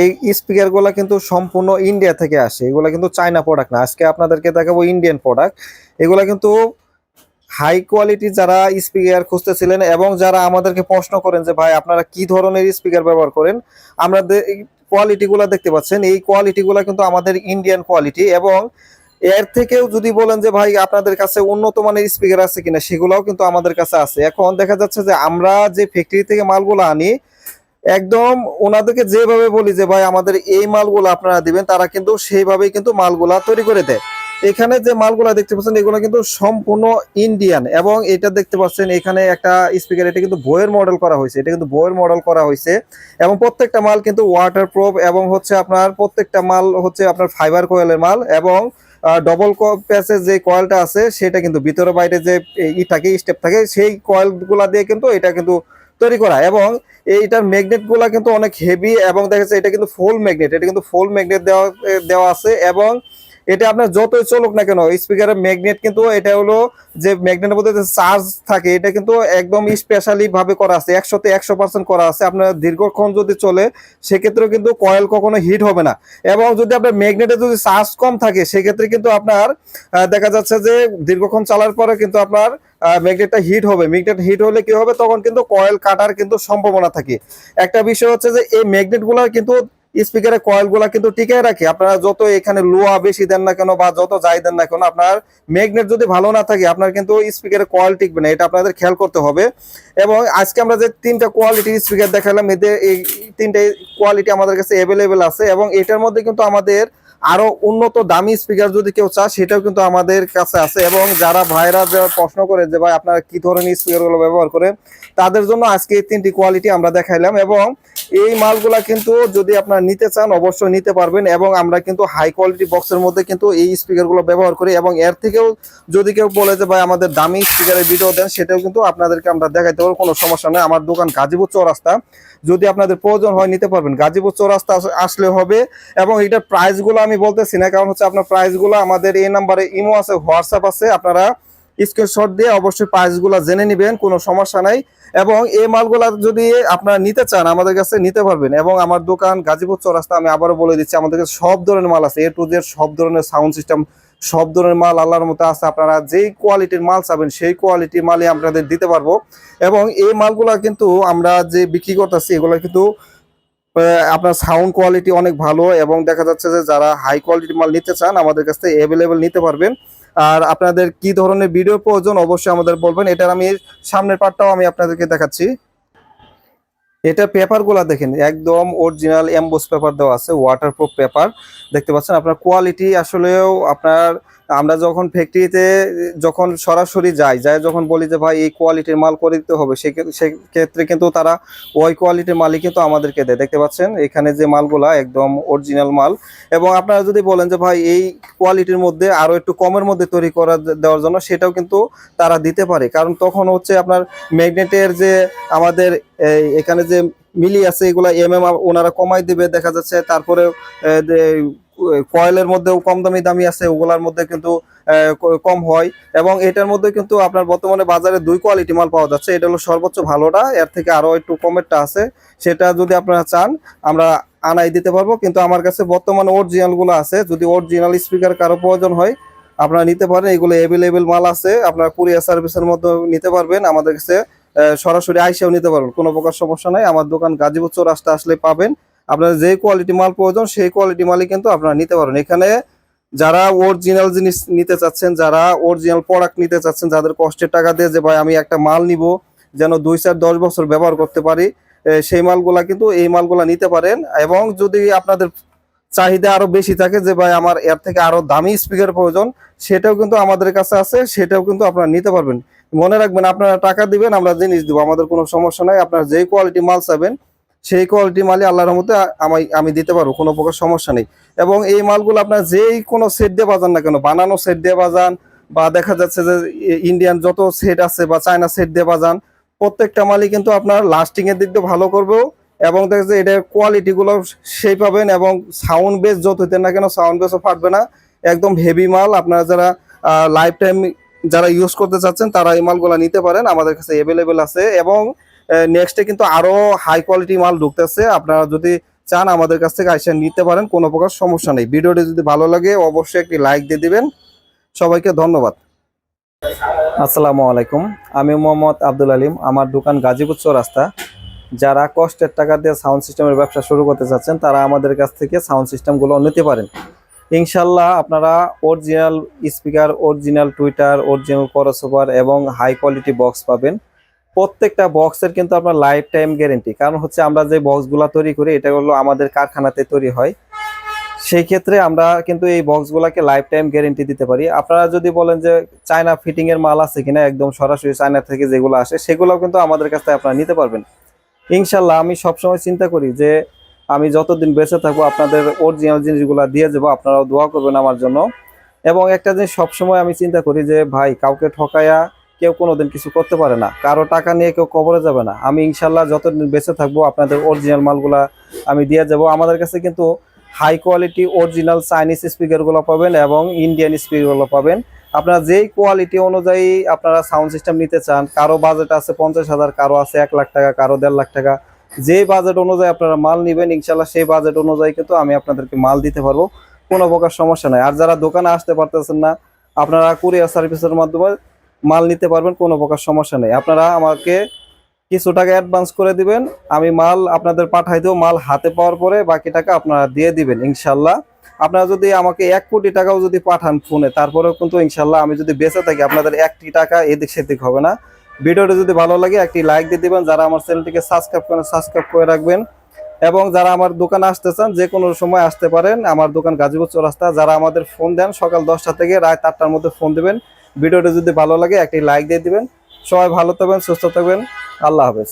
এই স্পিকারগুলো কিন্তু সম্পূর্ণ ইন্ডিয়া থেকে আসে। এগুলো কিন্তু চায়না প্রোডাক্ট না। আজকে আপনাদেরকে দেখাবো ইন্ডিয়ান প্রোডাক্ট এগুলো কিন্তু হাই কোয়ালিটি যারা স্পিকার খুঁজতেছিলেন এবং যারা আমাদেরকে প্রশ্ন করেন যে, ভাই, আপনারা কি ধরনের স্পিকার ব্যবহার করেন? আমরা কোয়ালিটি গুলা দেখতে পাচ্ছেন। এই কোয়ালিটি গুলা কিন্তু আমাদের ইন্ডিয়ান কোয়ালিটি এবং এর থেকেও যদি বলেন যে, ভাই, আপনাদের কাছে উন্নত মানের স্পিকার আছে কিনা? সেগুলোও কিন্তু আমাদের কাছে আছে। এখন দেখা যাচ্ছে যে, আমরা যে ফ্যাক্টরি থেকে মালগুলো আনি একদম ওনাদেরকে যেভাবে বলি যে, ভাই, আমাদের এই মালগুলো আপনারা দিবেন, তারা কিন্তু সেইভাবেই কিন্তু মালগুলা তৈরি করে দেয়। এখানে যে মালগুলা দেখতে পাচ্ছেন, এগুলো কিন্তু সম্পূর্ণ ইন্ডিয়ান এবং এটা দেখতে পাচ্ছেন, এখানে একটা স্পিকার এটা কিন্তু বইয়ের মডেল করা হয়েছে, এটা কিন্তু বইয়ের মডেল করা হয়েছে এবং প্রত্যেকটা মাল কিন্তু ওয়াটার প্রুফ এবং হচ্ছে আপনার প্রত্যেকটা মাল হচ্ছে আপনার ফাইবার কোয়েলের মাল এবং ডবল প্যাসের যে কয়েলটা আছে, সেটা কিন্তু ভিতরে বাইরে যে ই থাকে স্টেপ থাকে, সেই কয়েলগুলা দিয়ে কিন্তু এটা কিন্তু তৈরি করা এবং এইটার ম্যাগনেটগুলা কিন্তু অনেক হেভি এবং দেখা যাচ্ছে এটা কিন্তু ফুল ম্যাগনেট এটা কিন্তু ফুল ম্যাগনেট দেওয়া দেওয়া আছে এবং এটা আপনার যতই চলুক না কেন স্পিকারের ম্যাগনেট কিন্তু এটা হলো যে ম্যাগনেটের মধ্যে চার্জ থাকে, এটা কিন্তু একদম স্পেশালি ভাবে করা আছে, একশোতে একশো পার্সেন্ট করা আছে। আপনার দীর্ঘক্ষণ যদি চলে, সেক্ষেত্রেও কিন্তু কয়েল কখনো হিট হবে না। এবং যদি আপনার ম্যাগনেটে যদি চার্জ কম থাকে, সেক্ষেত্রে কিন্তু আপনার দেখা যাচ্ছে যে দীর্ঘক্ষণ চালার পরে কিন্তু আপনার ম্যাগনেটটা হিট হবে। ম্যাগনেট হিট হলে কি হবে? তখন কিন্তু কয়েল কাটার কিন্তু সম্ভাবনা থাকে। একটা বিষয় হচ্ছে যে, এই ম্যাগনেট কিন্তু স্পিকারের কয়েলগুলা কিন্তু টিকে রাখে। আপনারা যত এখানে লোহা বেশি দেন না কেন বা যত যাই দেন না কেন, আপনার ম্যাগনেট যদি ভালো না থাকে, আপনার কিন্তু স্পিকারের কয়েল টিকবে না। এটা আপনাদের খেয়াল করতে হবে। এবং আজকে আমরা যে তিনটা কোয়ালিটি স্পিকার দেখালাম, এদের এই তিনটে কোয়ালিটি আমাদের কাছে অ্যাভেলেবেল আছে। এবং এটার মধ্যে কিন্তু আমাদের আরও উন্নত দামি স্পিকার যদি কেউ চায়, সেটাও কিন্তু আমাদের কাছে আছে। এবং যারা ভাইরা যারা প্রশ্ন করে যে, ভাই, আপনারা কি ধরনের স্পিকারগুলো ব্যবহার করেন? তাদের জন্য আজকে এই তিনটি কোয়ালিটি আমরা দেখাইলাম। এবং এই মালগুলা কিন্তু যদি আপনারা নিতে চান, অবশ্যই নিতে পারবেন এবং আমরা কিন্তু হাই কোয়ালিটি বক্সের মধ্যে কিন্তু এই স্পিকারগুলো ব্যবহার করি এবং এর থেকেও যদি কেউ বলে যে, ভাই, আমাদের দামি স্পিকারের ভিডিও দেন, সেটাও কিন্তু আপনাদেরকে আমরা দেখাইতে পারব, কোনো সমস্যা নেই। আমার দোকান গাজীপুর চৌরাস্তা। যদি আপনাদের প্রয়োজন হয়, নিতে পারবেন। গাজীপুর চৌরাস্তা আস- আসলে হবে এবং এটার প্রাইসগুলো আমি বলতেছি না, কারণ হচ্ছে আপনার প্রাইসগুলো আমাদের এই নাম্বারে ইমো আছে হোয়াটসঅ্যাপ আছে। আপনারা স্ক্রিনশট দিয়ে অবশ্যই প্রাইসগুলো জেনে নেবেন, কোনো সমস্যা নাই। এবং এই মালগুলা যদি আপনারা নিতে চান, আমাদের কাছে নিতে পারবেন। এবং আমার দোকান গাজীপুর চৌরাস্তা, আমি আবারও বলে দিচ্ছি, আমাদের কাছে সব ধরনের মাল আছে এ টু জেড সব ধরনের সাউন্ড সিস্টেম সব ধরনের মাল আল্লাহর মতো আছে। আপনারা যেই কোয়ালিটির মাল চাবেন, সেই কোয়ালিটির মালই আপনাদের দিতে পারব। এবং এই মালগুলা কিন্তু আমরা যে বিক্রি করতেছি, এগুলো কিন্তু আপনার সাউন্ড কোয়ালিটি অনেক ভালো। এবং দেখা যাচ্ছে যে যারা হাই কোয়ালিটির মাল নিতে চান, আমাদের কাছ থেকে অ্যাভেলেবেল নিতে পারবেন। আর আপনাদের কি ধরনের ভিডিও প্রয়োজন অবশ্যই আমাদের বলবেন। এটার আমি সামনের পার্টটাও আমি আপনাদেরকে দেখাচ্ছি। এটা পেপারগুলো দেখেন, একদম অরিজিনাল এমবোস পেপার দেওয়া আছে ওয়াটারপ্রুফ পেপার দেখতে পাচ্ছেন আপনার কোয়ালিটি আসলেও আপনার আমরা যখন ফ্যাক্টরিতে যখন সরাসরি যাই যাই যখন বলি যে, ভাই, এই কোয়ালিটির মাল করে দিতে হবে সেক্ষেত্রে কিন্তু তারা ওই কোয়ালিটির মালই কিন্তু আমাদেরকে দেয়। দেখতে পাচ্ছেন? এখানে যে মালগুলা একদম অরিজিনাল মাল। এবং আপনারা যদি বলেন যে, ভাই, এই কোয়ালিটির মধ্যে আরও একটু কমের মধ্যে তৈরি করা দেওয়ার জন্য, সেটাও কিন্তু তারা দিতে পারে। কারণ তখন হচ্ছে আপনার ম্যাগনেটের যে আমাদের এখানে যে মিলি আছে, এগুলা এম এম ওনারা কমাই দিবে, দেখা যাচ্ছে। তারপরে কয়েলের মধ্যেও কম দামি দামি আছে, ওগুলার মধ্যে কিন্তু কম হয়। এবং এটার মধ্যে কিন্তু আপনার বর্তমানে বাজারে দুই কোয়ালিটি মাল পাওয়া যাচ্ছে। এটা হলো সর্বোচ্চ ভালোটা, এর থেকে আরও একটু কমেরটা আছে। সেটা যদি আপনারা চান, আমরা আনাই দিতে পারব। কিন্তু আমার কাছে বর্তমানে অরিজিনালগুলো আছে। যদি অরিজিনাল স্পিকার কারও প্রয়োজন হয়, আপনারা নিতে পারেন। এগুলো অ্যাভেলেবেল মাল আছে। আপনারা কুরিয়ার সার্ভিসের মধ্যে নিতে পারবেন। আমাদের কাছে সরাসরি আইসেও নিতে পারবেন। কোনো প্রকার সমস্যা নাই। আমার দোকান গাজীপুর চৌরাস্তা আসলে পাবেন। আপনার যে কোয়ালিটি মাল প্রয়োজন, সেই কোয়ালিটি মালই কিন্তু আপনারা নিতে পারেন। এখানে যারা অরিজিনাল জিনিস নিতে চাচ্ছেন, যারা অরিজিনাল প্রোডাক্ট নিতে চাচ্ছেন, যাদের কষ্টের টাকা দিয়ে যে, ভাই, আমি একটা মাল নিব, যেন দুই চার দশ বছর ব্যবহার করতে পারি সেই মালগুলা কিন্তু এই মালগুলা নিতে পারেন। এবং যদি আপনাদের চাহিদা আরও বেশি থাকে যে, ভাই, আমার এর থেকে আরও দামি স্পিকার প্রয়োজন, সেটাও কিন্তু আমাদের কাছে আছে, সেটাও কিন্তু আপনারা নিতে পারবেন। মনে রাখবেন, আপনারা টাকা দিবেন, আমরা জিনিস দিব, আমাদের কোনো সমস্যা নাই। আপনারা যেই কোয়ালিটি মাল চাবেন সেই কোয়ালিটি মালই আল্লাহর মধ্যে আমি আমি দিতে পারব, কোনো প্রকার সমস্যা নেই। এবং এই মালগুলো আপনার যেই কোনো সেট দিয়ে বাজান না কেন, বানানো সেট দিয়ে বাজান বা দেখা যাচ্ছে যে ইন্ডিয়ান যত সেট আছে বা চায়না সেট দিয়ে বাজান, প্রত্যেকটা মালই কিন্তু আপনার লাস্টিং এর দিক দিয়ে ভালো করবেও এবং দেখা যাচ্ছে এটার কোয়ালিটি গুলো সেই পাবেন এবং সাউন্ড বেস যত হইতেন না কেন সাউন্ড বেসও ফাটবে না। একদম হেভি মাল আপনারা যারা লাইফ টাইম যারা ইউজ করতে চাচ্ছেন, তারা এই মালগুলো নিতে পারেন। আমাদের কাছে অ্যাভেলেবেল আছে এবং নেক্সটে কিন্তু আরও হাই কোয়ালিটি মাল ঢুকতেছে। আপনারা যদি চান আমাদের কাছ থেকে আইসা নিতে পারেন, কোনো প্রকার সমস্যা নেই। ভিডিওটি যদি ভালো লাগে, অবশ্যই একটি লাইক দিয়ে দিবেন। সবাইকে ধন্যবাদ। আসসালামু আলাইকুম। আমি মোহাম্মদ আব্দুল আলিম, আমার দোকান গাজীপুর চৌরাস্তা। যারা কষ্টের টাকা দিয়ে সাউন্ড সিস্টেমের ব্যবসা শুরু করতে চাচ্ছেন, তারা আমাদের কাছ থেকে সাউন্ড সিস্টেমগুলো নিতে পারেন। ইনশাল্লাহ আপনারা original speaker original tweeter original crossover এবং হাই কোয়ালিটি বক্স পাবেন। প্রত্যেকটা বক্সের কিন্তু আপনার লাইফ টাইম গ্যারেন্টি কারণ হচ্ছে আমরা যে বক্সগুলো তৈরি করি, এটা হলো আমাদের কারখানাতে তৈরি হয়। সেই ক্ষেত্রে আমরা কিন্তু এই বক্সগুলোকে লাইফ টাইম গ্যারেন্টি দিতে পারি। আপনারা যদি বলেন যে চায়না ফিটিং এর মাল আছে কিনা, একদম সরাসরি চায়না থেকে যেগুলো আসে, সেগুলোও কিন্তু আমাদের কাছ থেকে আপনারা নিতে পারবেন। ইনশাল্লাহ আমি সবসময় চিন্তা করি যে আমি যতদিন বেঁচে থাকব, আপনাদের অরিজিনাল জিনিসগুলো দিয়ে যাব, আপনারাও দোয়া করবেন আমার জন্য। এবং একটা জিনিস সবসময় আমি চিন্তা করি যে, ভাই, কাউকে ঠকায়া কেউ কোনোদিন কিছু করতে পারে না। কারও টাকা নিয়ে কেউ কবরে যাবে না। আমি ইনশাল্লাহ যতদিন বেঁচে থাকব, আপনাদের অরিজিনাল মালগুলা আমি দিয়ে যাব। আমাদের কাছে কিন্তু হাই কোয়ালিটি অরিজিনাল চাইনিজ স্পিকারগুলো পাবেন এবং ইন্ডিয়ান স্পিকারগুলো পাবেন। আপনারা যেই কোয়ালিটি অনুযায়ী আপনারা সাউন্ড সিস্টেম নিতে চান, কারও বাজেট আছে পঞ্চাশ হাজার, কারও আছে এক লাখ টাকা, কারও দেড় লাখ টাকা যে বাজেট অনুযায়ী আপনারা মাল নেবেন, ইনশাল্লাহ সেই বাজেট অনুযায়ী কিন্তু আমি আপনাদেরকে মাল দিতে পারব। কোনো প্রকার সমস্যা নাই। আর যারা দোকানে আসতে পারতেছেন না, আপনারা কুরিয়ার সার্ভিসের মাধ্যমে মাল নিতে পারবেন, কোনো প্রকার সমস্যা নেই। আপনারা আমাকে কিছু টাকা অ্যাডভান্স করে দিবেন, আমি মাল আপনাদের পাঠাই দেবো, মাল হাতে পাওয়ার পরে বাকি টাকা আপনারা দিয়ে দিবেন, ইনশাল্লাহ। আপনারা যদি আমাকে এক কোটি টাকাও যদি পাঠান ফোনে, তারপরেও কিন্তু ইনশাল্লাহ আমি যদি বেঁচে থাকি, আপনাদের একটি টাকা এদিক সেদিক হবে না। ভিডিওটি যদি ভালো লাগে, একটি লাইক দিয়ে দিবেন, যারা আমার চ্যানেলটিকে সাবস্ক্রাইব করেন সাবস্ক্রাইব করে রাখবেন। এবং যারা আমার দোকানে আসতে চান, যে কোনো সময় আসতে পারেন, আমার দোকান গাজীপুর চৌরাস্তা। যারা আমাদের ফোন দেন, সকাল দশটা থেকে রাত আটটার মধ্যে ফোন দিবেন ভিডিওটি যদি ভালো লাগে, একটি লাইক দিয়ে দিবেন। সবাই ভালো থাকবেন, সুস্থ থাকবেন। আল্লাহ হাফেজ।